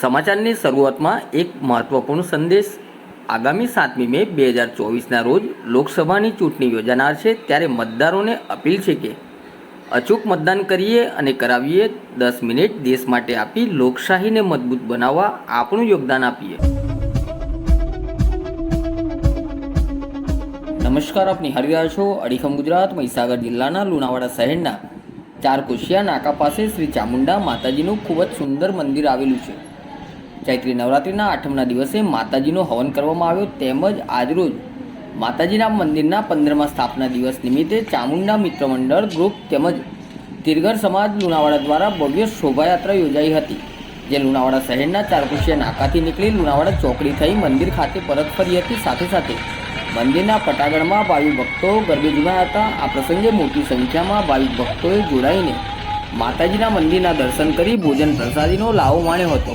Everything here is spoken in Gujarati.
સમાચારની શરૂઆતમાં એક મહત્વપૂર્ણ સંદેશ. આગામી સાતમી મે બે હજાર ચોવીસના રોજ લોકસભાની ચૂંટણી યોજાનાર છે ત્યારે મતદારોને અપીલ છે કે અચૂક મતદાન કરીએ અને કરાવીએ દસ મિનિટ દેશ માટે આપી લોકશાહીને મજબૂત બનાવવા આપણું યોગદાન આપીએ. નમસ્કાર આપની નિહાળી છો અડીખમ ગુજરાત, મહીસાગર જિલ્લાના લુણાવાડા શહેરના ચાર કુશિયા નાકા પાસે શ્રી ચામુંડા માતાજીનું ખૂબ જ સુંદર મંદિર આવેલું છે. ચૈત્રી નવરાત્રિના આઠમના દિવસે માતાજીનો હવન કરવામાં આવ્યો તેમજ આજરોજ માતાજીના મંદિરના પંદરમા સ્થાપના દિવસ નિમિત્તે ચામુંડા મિત્ર મંડળ ગ્રુપ તેમજ તિરગર સમાજ લુણાવાડા દ્વારા ભવ્ય શોભાયાત્રા યોજાઈ હતી, જે લુણાવાડા શહેરના ચારકુશિયા નાકાથી નીકળી લુણાવાડા ચોકડી થઈ મંદિર ખાતે પરત ફરી હતી. સાથે સાથે મંદિરના પટાગણમાં ભાવિક ભક્તો ગરબે ઝુમ્યા હતા. આ પ્રસંગે મોટી સંખ્યામાં ભાવિક ભક્તોએ જોડાઈને માતાજીના મંદિરના દર્શન કરી ભોજન પ્રસાદીનો લાવો માણ્યો હતો.